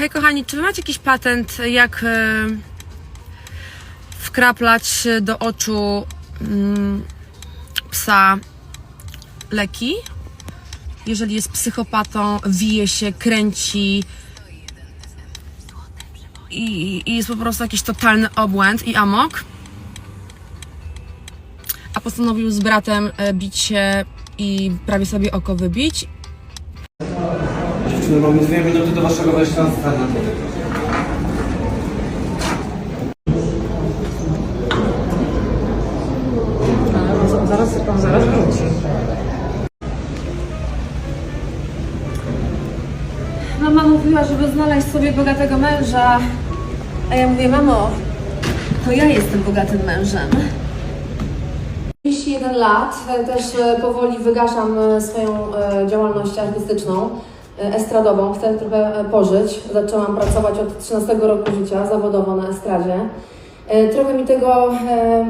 Hej kochani, czy wy macie jakiś patent, jak e, wkraplać do oczu mm, psa leki? Jeżeli jest psychopatą, wije się, kręci i, i jest po prostu jakiś totalny obłęd i amok. A postanowił z bratem e, bić się i prawie sobie oko wybić. Dziewczyny, mamy dwie minuty do waszego wejścia na scenę. Zaraz, pan zaraz wróci. Mama mówiła, żeby znaleźć sobie bogatego męża. A ja mówię, mamo, to ja jestem bogatym mężem. 31 lat, e, też e, powoli wygaszam e, swoją działalność artystyczną, estradową. Chcę trochę e, pożyć. Zaczęłam pracować od 13 roku życia zawodowo na estradzie. E, Trochę mi tego e,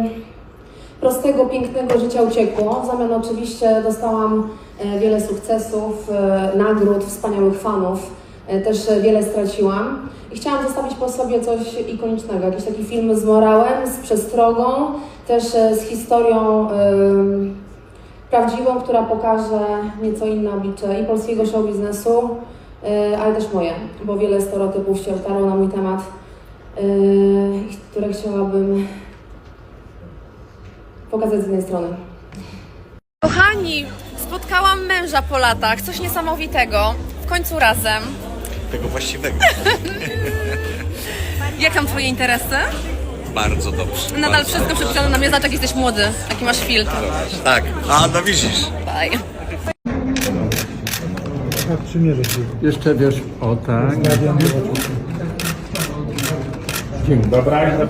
prostego, pięknego życia uciekło. W zamian oczywiście dostałam e, wiele sukcesów, e, nagród, wspaniałych fanów. E, Też e, wiele straciłam i chciałam zostawić po sobie coś ikonicznego, jakiś taki film z morałem, z przestrogą, też e, z historią prawdziwą, która pokaże nieco inne oblicze i polskiego show biznesu, e, ale też moje, bo wiele stereotypów się otarło na mój temat, e, które chciałabym pokazać z jednej strony. Kochani, spotkałam męża po latach, coś niesamowitego. W końcu razem. tego właściwego. Jak tam twoje interesy? Bardzo dobrze. Nadal bardzo wszystko dobrze. przypisane na mnie, zobacz jak jesteś młody, jaki masz filtr. Tak, a no widzisz. Bye. Jeszcze wiesz, o tak. Dobra,